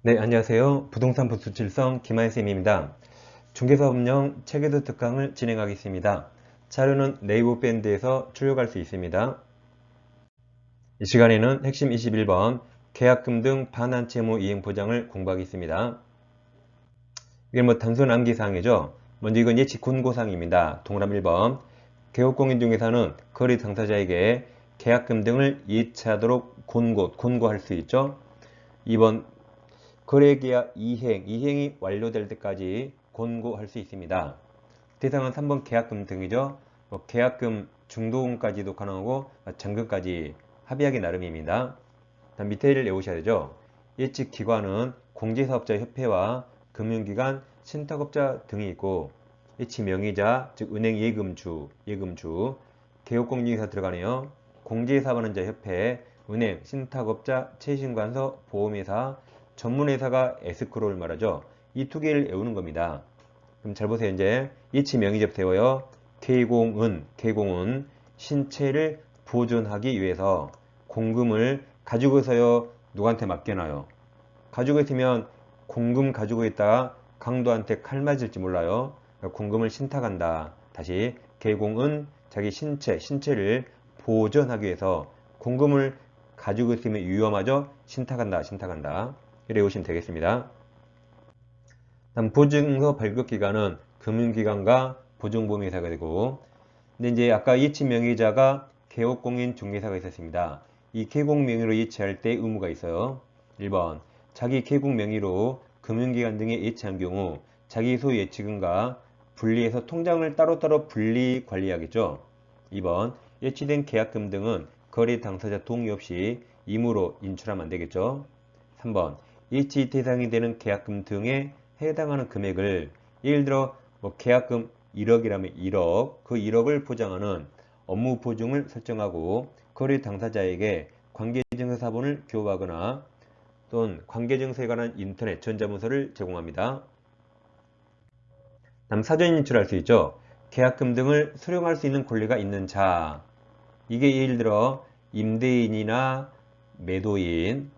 네, 안녕하세요. 부동산 부수칠성 김하혜쌤입니다. 중개사업령 체계도 특강을 진행하겠습니다. 자료는 네이버 밴드에서 출력할 수 있습니다. 이 시간에는 핵심 21번 계약금 등 반환 채무 이행 보장을 공부하겠습니다. 이게 뭐 단순 암기사항이죠. 먼저 이건 예측 군고사항입니다. 동그라미 1번 개업공인 중개사는 거래 당사자에게 계약금 등을 이체하도록 권고, 권고할 수 있죠. 2번 거래계약 이행, 이행이 완료될 때까지 권고할 수 있습니다. 대상은 3번 계약금 등이죠. 뭐 계약금 중도금까지도 가능하고 잔금까지 합의하기 나름입니다. 다음 밑에를 외우셔야 되죠. 예측 기관은 공제사업자 협회와 금융기관, 신탁업자 등이 있고 예치 명의자, 즉 은행 예금주, 예금주, 개업공인중개사 들어가네요. 공제사업하는 자 협회, 은행, 신탁업자, 최신관서, 보험회사, 전문회사가 에스크로를 말하죠. 이 두 개를 외우는 겁니다. 그럼 잘 보세요. 이제 이치 명의접 세워요. K공은, K공은 신체를 보존하기 위해서 공금을 가지고 있어요. 누구한테 맡겨놔요. 가지고 있으면 공금 가지고 있다가 강도한테 칼 맞을지 몰라요. 그러니까 공금을 신탁한다. 다시 개공은 자기 신체, 신체를 보존하기 위해서 공금을 가지고 있으면 위험하죠. 신탁한다, 신탁한다. 이래 오시면 되겠습니다. 다음 보증서 발급기간은 금융기관과 보증보험회사가 되고 근데 이제 아까 이치 명의자가 개업공인 중개사가 있었습니다. 이 개공 명의로 이체할 때 의무가 있어요. 1번 자기 개공 명의로 금융기관 등에 이체한 경우 자기 소유 예치금과 분리해서 통장을 따로따로 분리 관리하겠죠. 2번 예치된 계약금 등은 거래 당사자 동의 없이 임으로 인출하면 안 되겠죠. 3번 일치 대상이 되는 계약금 등에 해당하는 금액을 예를 들어 뭐 계약금 1억이라면 1억 그 1억을 보장하는 업무 보증을 설정하고 거래 당사자에게 관계증서 사본을 교부하거나 또는 관계증서에 관한 인터넷 전자문서를 제공합니다. 다음 사전 인출할 수 있죠. 계약금 등을 수령할 수 있는 권리가 있는 자 이게 예를 들어 임대인이나 매도인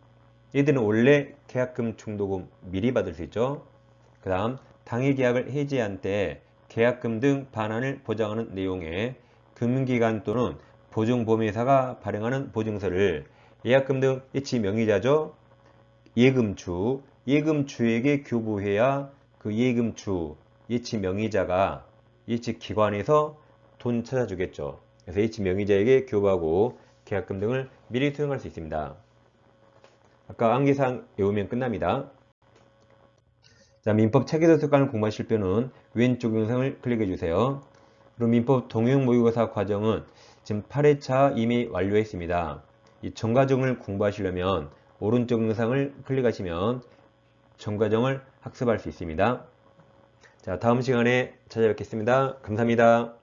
얘들은 원래 계약금 중도금 미리 받을 수 있죠. 그 다음 당일 계약을 해지한 때 계약금 등 반환을 보장하는 내용의 금융기관 또는 보증보험회사가 발행하는 보증서를 예약금 등 예치 명의자죠. 예금주, 예금주에게 교부해야 그 예금주, 예치 명의자가 예치 기관에서 돈 찾아주겠죠. 그래서 예치 명의자에게 교부하고 계약금 등을 미리 수령할 수 있습니다. 아까 암기사항 외우면 끝납니다. 자, 민법 체계도 습관을 공부하실 때는 왼쪽 영상을 클릭해 주세요. 그리고 민법 동영 모의고사 과정은 지금 8회차 이미 완료했습니다. 이 전과정을 공부하시려면 오른쪽 영상을 클릭하시면 전과정을 학습할 수 있습니다. 자, 다음 시간에 찾아뵙겠습니다. 감사합니다.